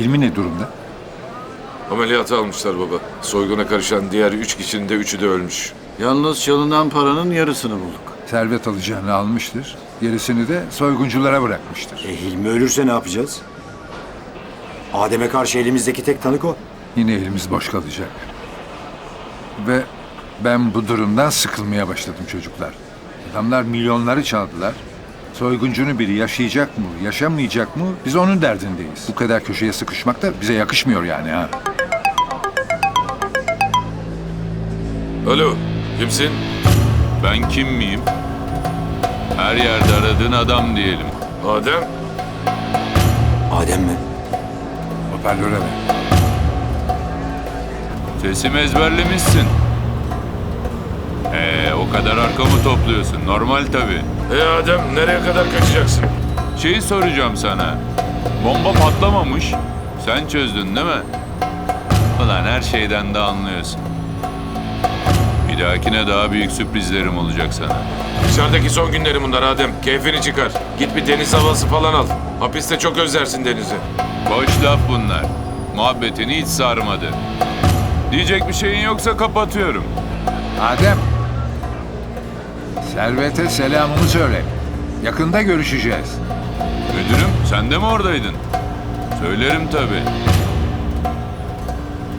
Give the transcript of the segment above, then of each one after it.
Hilmi ne durumda? Ameliyata almışlar baba. Soyguna karışan diğer üç kişinin de üçü de ölmüş. Yalnız çalınan paranın yarısını bulduk. Servet alacağını almıştır. Gerisini de soygunculara bırakmıştır. E Hilmi ölürse ne yapacağız? Adem'e karşı elimizdeki tek tanık o. Yine elimiz boş kalacak. Ve ben bu durumdan sıkılmaya başladım çocuklar. Adamlar milyonları çaldılar. Soyguncunun biri yaşayacak mı, yaşamayacak mı? Biz onun derdindeyiz. Bu kadar köşeye sıkışmak da bize yakışmıyor yani ha. Alo, kimsin? Ben kim miyim? Her yerde aradığın adam diyelim. Adem? Adem mi? Hoparlöre ver. Sesimi ezberlemişsin. Ee, o kadar arkamı topluyorsun. Normal tabii. E Adem, nereye kadar kaçacaksın? Şeyi soracağım sana. Bomba patlamamış. Sen çözdün değil mi? Ulan her şeyden de anlıyorsun. Bir dahakine daha büyük sürprizlerim olacak sana. Dışarıdaki son günleri bunlar Adem. Keyfini çıkar. Git bir deniz havası falan al. Hapiste çok özlersin denizi. Boş laf bunlar. Muhabbetini hiç sarmadı. Diyecek bir şeyin yoksa kapatıyorum. Adem. Servet'e selamımı söyle. Yakında görüşeceğiz. Müdürüm sen de mi oradaydın? Söylerim tabii.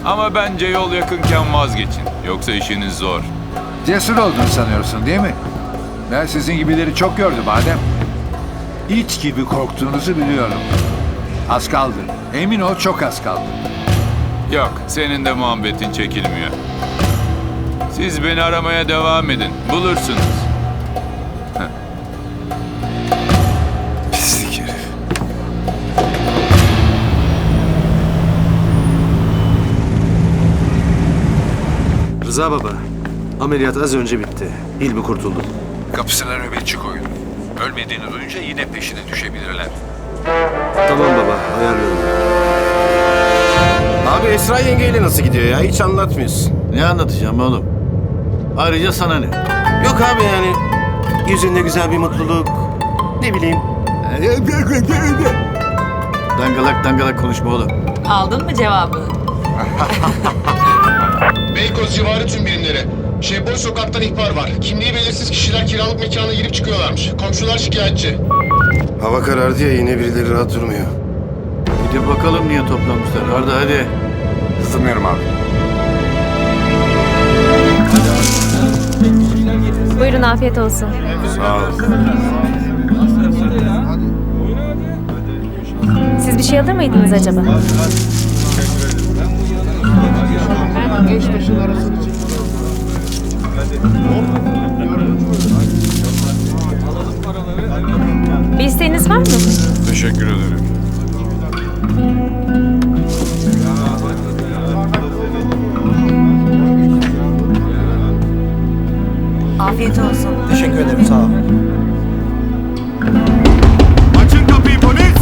Ama bence yol yakınken vazgeçin. Yoksa işiniz zor. Cesur olduğunu sanıyorsun değil mi? Ben sizin gibileri çok gördüm Adem. İç gibi korktuğunuzu biliyorum. Az kaldı. Emin ol çok az kaldı. Yok, senin de muhabbetin çekilmiyor. Siz beni aramaya devam edin. Bulursunuz. Pislik herif. Rıza baba, ameliyat az önce bitti. Hilmi kurtuldu. Kapısına nöbetçi koyun. Ölmediğini duyunca yine peşine düşebilirler. Tamam baba, ayarlıyorum. Abi Esra yengeyle nasıl gidiyor ya? Hiç anlatmıyorsun. Ne anlatacağım oğlum? Ayrıca sana ne? Yok abi yani yüzünde güzel bir mutluluk. Ne bileyim. Dangalak dangalak konuşma oğlum. Aldın mı cevabı? Beykoz civarı tüm birimlere. Şehboy sokaktan ihbar var. Kimliği belirsiz kişiler kiralık mekana girip çıkıyorlarmış. Komşular şikayetçi. Hava karardı ya yine birileri rahat durmuyor. Gidip bakalım niye toplanmışlar. Arda hadi. Isınmıyorum abi. Buyurun afiyet olsun. Sağ ol. Siz bir şey alır mıydınız acaba? Bir isteğiniz var mı? Teşekkür ederim. Afiyet olsun. Teşekkür ederim sağ ol. Açın kapıyı polis!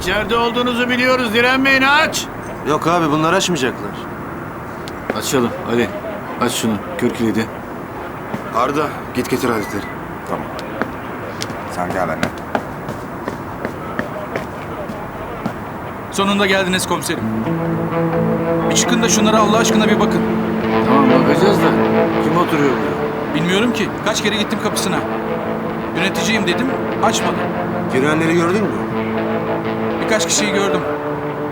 İçeride olduğunuzu biliyoruz. Direnmeyin aç! Yok abi bunlar açmayacaklar. Açalım hadi. Aç şunu. Kür kilidi. Arda git getir aletleri. Tamam. Sen gel benimle. Sonunda geldiniz komiserim. Bir çıkın da şunlara Allah aşkına bir bakın. Tamam bakacağız da kim oturuyor burada? Bilmiyorum ki. Kaç kere gittim kapısına. Yöneticiyim dedim, açmadı. Girenleri gördün mü? Birkaç kişiyi gördüm.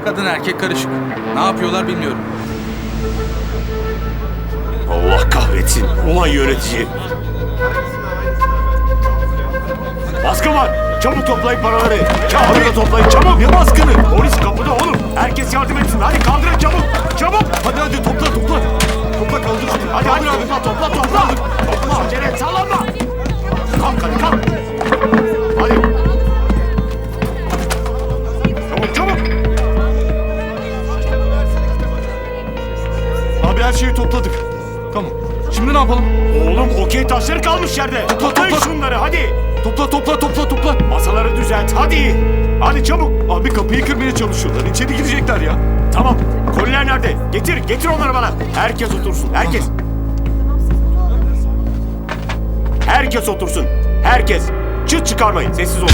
Kadın erkek karışık. Ne yapıyorlar bilmiyorum. Allah kahretsin. Ulan yönetici. Baskın var. Çabuk toplayın paraları. Kağıdı da toplayın çabuk. Ne baskını? Polis kapıda oğlum. Herkes yardım etsin. Hadi kaldırın çabuk. Çabuk. Hadi hadi topla topla. Topla kaldır hadi. Hadi hadi topla topla topla. Topla. Abi her şeyi topladık. Tamam. Şimdi ne yapalım? Oğlum okey taşları kalmış yerde. Toplayın şunları hadi. Topla topla topla topla. Masaları düzelt hadi. Hadi çabuk. Abi kapıyı kırmaya çalışıyorlar. İçeri girecekler ya. Tamam. Koliler nerede? Getir, getir onları bana. Herkes otursun, herkes. Herkes otursun. Herkes. Çıt çıkarmayın, sessiz olun.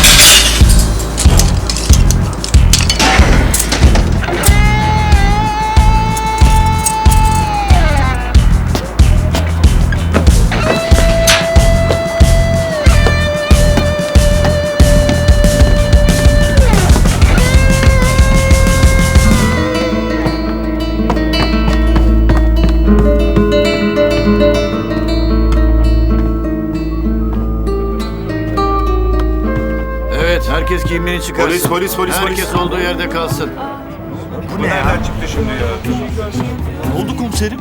Kimliğini çıkarsın. Polis, polis, polis, Herkes polis. olduğu yerde kalsın. Bu ne ya? Ne oldu komiserim?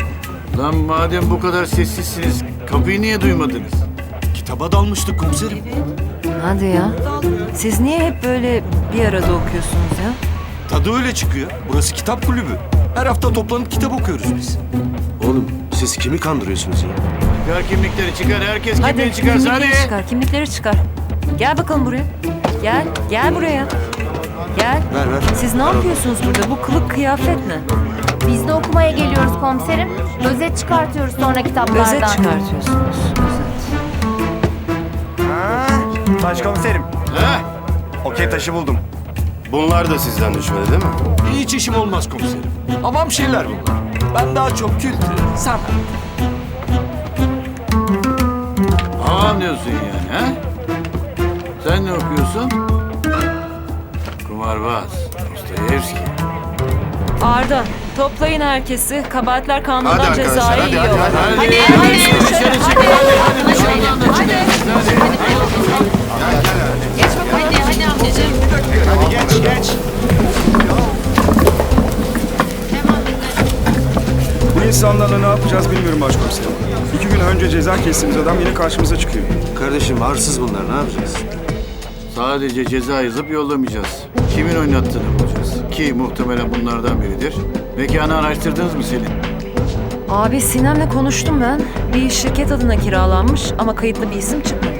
Lan madem bu kadar sessizsiniz, kapıyı niye duymadınız? Kitaba dalmıştık komiserim. Hadi ya. Siz niye hep böyle bir arada okuyorsunuz ya? Tadı öyle çıkıyor. Burası kitap kulübü. Her hafta toplanıp kitap okuyoruz biz. Oğlum siz kimi kandırıyorsunuz ya? Çıkar kimlikleri çıkar, herkes kimliğini çıkarsın hadi. kimlikleri çıkar, kimlikleri çıkar. Gel bakalım buraya. Gel, gel buraya. Gel. Ver ver. Siz ne yapıyorsunuz burada? Bu kılık kıyafet ne? Biz de okumaya geliyoruz komiserim. Özet çıkartıyoruz sonra kitaplardan. Özet çıkartıyorsunuz. Özet. Başkomiserim. He? Okey taşı buldum. Bunlar da sizden düşmedi değil mi? Hiç işim olmaz komiserim. Avam şeyler bunlar. Ben daha çok kültür, sanat. Aman diyorsun yani ha? Sen ne okuyorsun? Kumarbaz, Dostoyevski. Arda, toplayın herkesi. Kabahatler kanundan Hadi arkadaşlar, cezayı hadi, hadi, yiyorlar. Hadi, Hadi, hadi, dışarı çıkın. Hadi, hadi, dışarıdan da çıkın. Hadi. Hadi geç geç. Bu insanlarla ne yapacağız bilmiyorum başkomiserim. İki gün önce ceza kestiğimiz adam yine karşımıza çıkıyor. Kardeşim arsız bunlar ne yapacağız? Sadece ceza yazıp yollamayacağız. Kimin oynattığını bulacağız. Ki muhtemelen bunlardan biridir. Mekanı araştırdınız mı Selin? Abi Sinem'le konuştum ben. Bir şirket adına kiralanmış ama kayıtlı bir isim çıkmadı.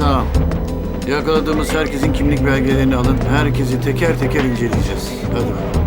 Tamam. Yakaladığımız herkesin kimlik belgelerini alın. Herkesi teker teker inceleyeceğiz. Hadi bakalım.